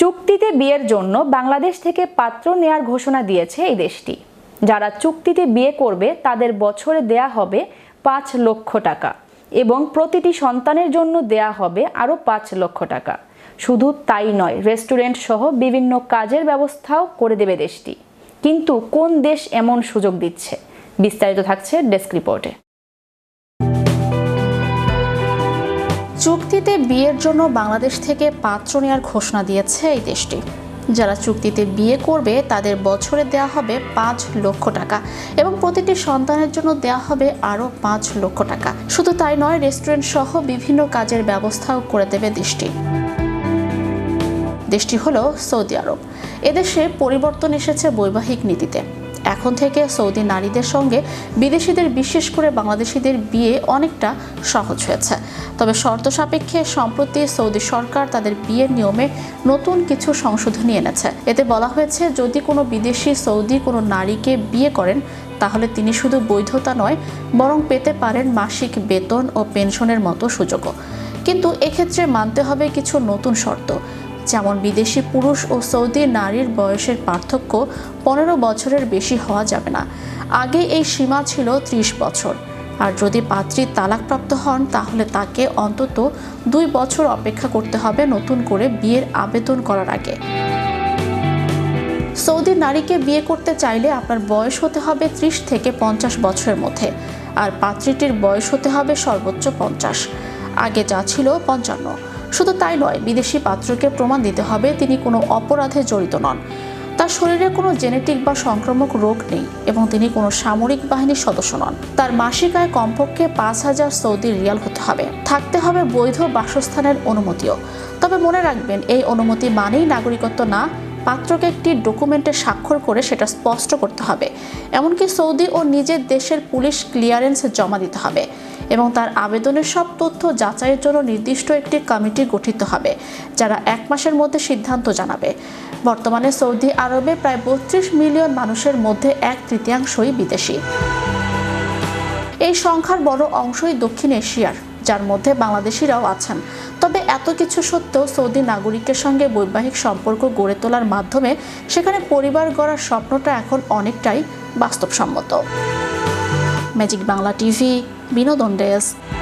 চুক্তিতে বিয়ের জন্য বাংলাদেশ থেকে পাত্র নেয়ার ঘোষণা দিয়েছে এই দেশটি। যারা চুক্তিতে বিয়ে করবে, তাদের বছরে দেয়া হবে পাঁচ লক্ষ টাকা এবং প্রতিটি সন্তানের জন্য দেয়া হবে আরও পাঁচ লক্ষ টাকা। শুধু তাই নয়, রেস্টুরেন্ট সহ বিভিন্ন কাজের ব্যবস্থাও করে দেবে দেশটি। কিন্তু কোন দেশ এমন সুযোগ দিচ্ছে? বিস্তারিত থাকছে ডেস্ক রিপোর্টে। চুক্তিতে বিয়ের জন্য বাংলাদেশ থেকে পাত্র নেওয়ার ঘোষণা দিয়েছে এই দেশটি। যারা চুক্তিতে বিয়ে করবে, তাদের বছরে দেয়া হবে পাঁচ লক্ষ টাকা এবং প্রতিটি সন্তানের জন্য দেয়া হবে আরও পাঁচ লক্ষ টাকা। শুধু তাই নয়, রেস্টুরেন্ট সহ বিভিন্ন কাজের ব্যবস্থাও করে দেবে দেশটি। দেশটি হলো সৌদি আরব। এদেশে পরিবর্তন এসেছে বৈবাহিক নীতিতে। এখন থেকে সৌদি নারীদের সঙ্গে বিদেশিদের, বিশেষ করে বাংলাদেশিদের বিয়ে অনেকটা সহজ হয়েছে। তবে শর্ত সাপেক্ষে সম্প্রতি সৌদি সরকার তাদের বিয়ের নিয়মে নতুন কিছু সংশোধনী এনেছে। এতে বলা হয়েছে, যদি কোনো বিদেশি সৌদি কোনো নারীকে বিয়ে করেন, তাহলে তিনি শুধু বৈধতা নয়, বরং পেতে পারেন মাসিক বেতন ও পেনশনের মতো সুযোগও। কিন্তু এক্ষেত্রে মানতে হবে কিছু নতুন শর্ত। যেমন বিদেশি পুরুষ ও সৌদি নারীর বয়সের পার্থক্য পনেরো বছরের বেশি হওয়া যাবে না। আগে এই সীমা ছিল ত্রিশ বছর। আর যদি পাত্রী তালাকপ্রাপ্ত হন, তাহলে তাকে অন্তত দুই বছর অপেক্ষা করতে হবে নতুন করে বিয়ের আবেদন করার আগে। সৌদি নারীকে বিয়ে করতে চাইলে আপনার বয়স হতে হবে ত্রিশ থেকে পঞ্চাশ বছরের মধ্যে, আর পাত্রীটির বয়স হতে হবে সর্বোচ্চ পঞ্চাশ। আগে যা ছিল পঞ্চান্ন। শুধু তাই নয়, বিদেশি পাত্রকে প্রমাণ দিতে হবে তিনি কোনো অপরাধে জড়িত নন। তার শরীরে কোনো জেনেটিক বা সংক্রামক রোগ নেই এবং তিনি কোনো সামরিক বাহিনীর সদস্য নন। তার মাসিক আয় কমপক্ষে পাঁচ হাজার সৌদি রিয়াল হতে হবে। থাকতে হবে বৈধ বাসস্থানের অনুমতিও। তবে মনে রাখবেন, এই অনুমতি মানেই নাগরিকত্ব না পাত্রকে একটি ডকুমেন্টে স্বাক্ষর করে সেটা স্পষ্ট করতে হবে। এমনকি সৌদি ও নিজের দেশের পুলিশ ক্লিয়ারেন্স জমা দিতে হবে এবং তার আবেদনের সব তথ্য যাচাইয়ের জন্য নির্দিষ্ট একটি কমিটি গঠিত হবে, যারা এক মাসের মধ্যে সিদ্ধান্ত জানাবে। বর্তমানে সৌদি আরবে প্রায় বত্রিশ মিলিয়ন মানুষের মধ্যে এক তৃতীয়াংশই বিদেশি। এই সংখ্যার বড় অংশই দক্ষিণ এশিয়ার। যার মধ্যে বাংলাদেশিরাও আছেন। তবে এত কিছু সত্ত্বেও সৌদি নাগরিকের সঙ্গে বৈবাহিক সম্পর্ক গড়ে তোলার মাধ্যমে সেখানে পরিবার গড়ার স্বপ্নটা এখন অনেকটাই বাস্তবসম্মত। ম্যাজিক বাংলা টিভি, বিনোদন ডেস্ক।